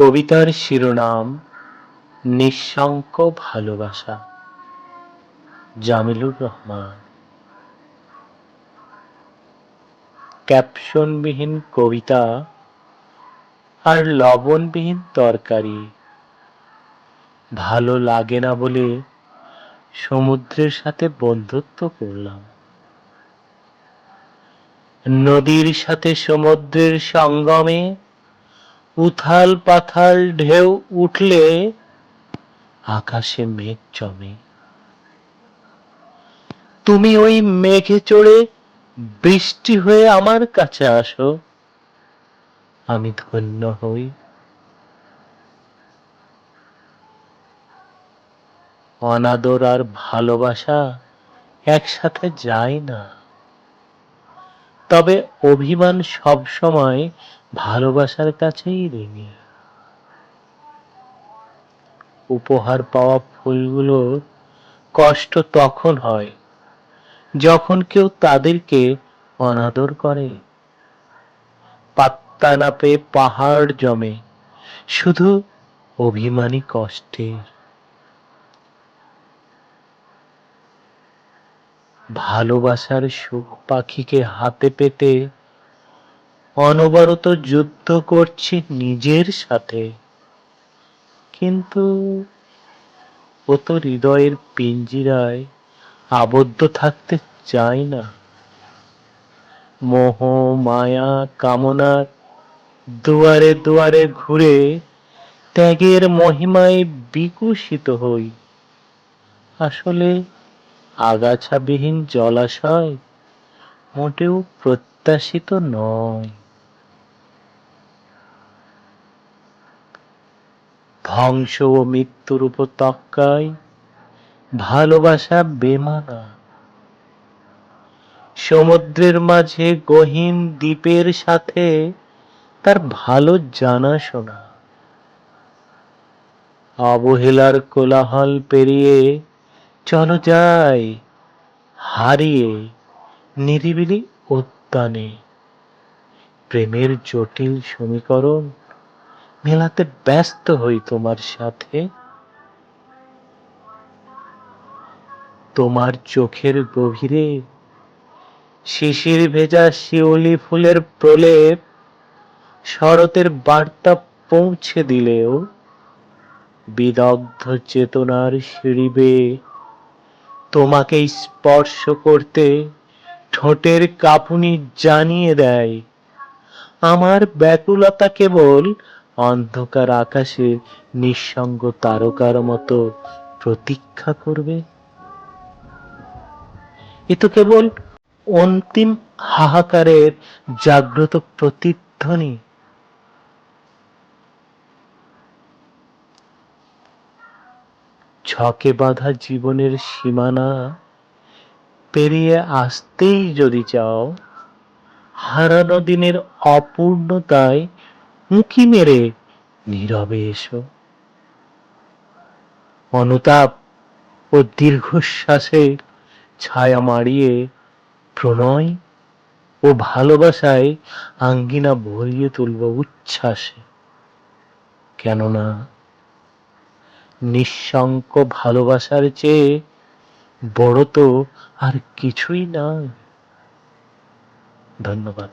কবিতার শিরোনাম, নিঃশঙ্ক ভালোবাসা। জামিলুর রহমান। ক্যাপশনবিহীন কবিতা আর লবণবিহীন তরকারি। ভালো লাগে না বলে সমুদ্রের সাথে বন্ধুত্ব করলাম। নদীর সাথে সমুদ্রের সঙ্গমে উথাল পাথাল ঢেউ উঠলে আকাশে মেঘ জমে। তুমি ওই মেঘে চড়ে বৃষ্টি হয়ে আমার কাছে আসো, আমি ধন্য হই। অনাদর আর ভালোবাসা একসাথে যায় না। তবে অভিমান সব সময় ভালোবাসার কাছেই ঋণী উপহার পাওয়া ফুলগুলোর কষ্ট তখন হয়, যখন কেউ তাদেরকে অনাদর করে। পাত্তা না পেয়ে পাহাড় জমে, শুধু অভিমানী কষ্টের। ভালোবাসার সুখ পাখিকে হাতে পেতে অনবরত যুদ্ধ করছি নিজের সাথে। কিন্তু ও তো হৃদয়ের পিঞ্জিরায় আবদ্ধ থাকতে চায় না। মোহ, মায়া কামনার দুয়ারে দুয়ারে ঘুরে ত্যাগের মহিমায় বিকশিত হই। আসলে আগাছাবিহীন জলাশয় মোটেও প্রত্যাশিত নয়। ধ্বংস ও মৃত্যুর উপত্যকায় ভালোবাসা বেমানা। সমুদ্রের মাঝে গহীন দ্বীপের সাথে তার ভালো জানাশোনা। অবহেলার কোলাহল পেরিয়ে চলো যাই। হারিয়ে নিরিবিলি উদ্যানে। প্রেমের জটিল সমীকরণ মেলাতে ব্যস্ত হই তোমার সাথে। তোমার চোখের গভীরে শিশির ভেজা শিউলি ফুলের প্রলেপ শরতের বার্তা পৌঁছে দিলেও বিদগ্ধ চেতনার সিঁড়ি বেয়ে তোমাকে স্পর্শ করতে ঠোঁটের কাঁপুনি জানিয়ে দেয়। আমার ব্যাকুলতা কেবল অন্ধকার আকাশে নিঃসঙ্গ তারকার মতো প্রতীক্ষা করবে। এ তো কেবল অন্তিম হাহাকারের জাগ্রত প্রতিধ্বনি। ছকে বাঁধা জীবনের সীমানা পেরিয়ে আসতেই যদি চাও, হারানো দিনের অপূর্ণতায় উঁকি মেরে নীরবে এসো। অনুতাপ ও দীর্ঘশ্বাসে ছায়া মারিয়ে প্রণয় ও ভালোবাসায় আঙ্গিনা ভরিয়ে তুলব উচ্ছ্বাসে। কেননা নিঃশঙ্ক ভালোবাসার চেয়ে বড় তো আর কিছুই না। ধন্যবাদ।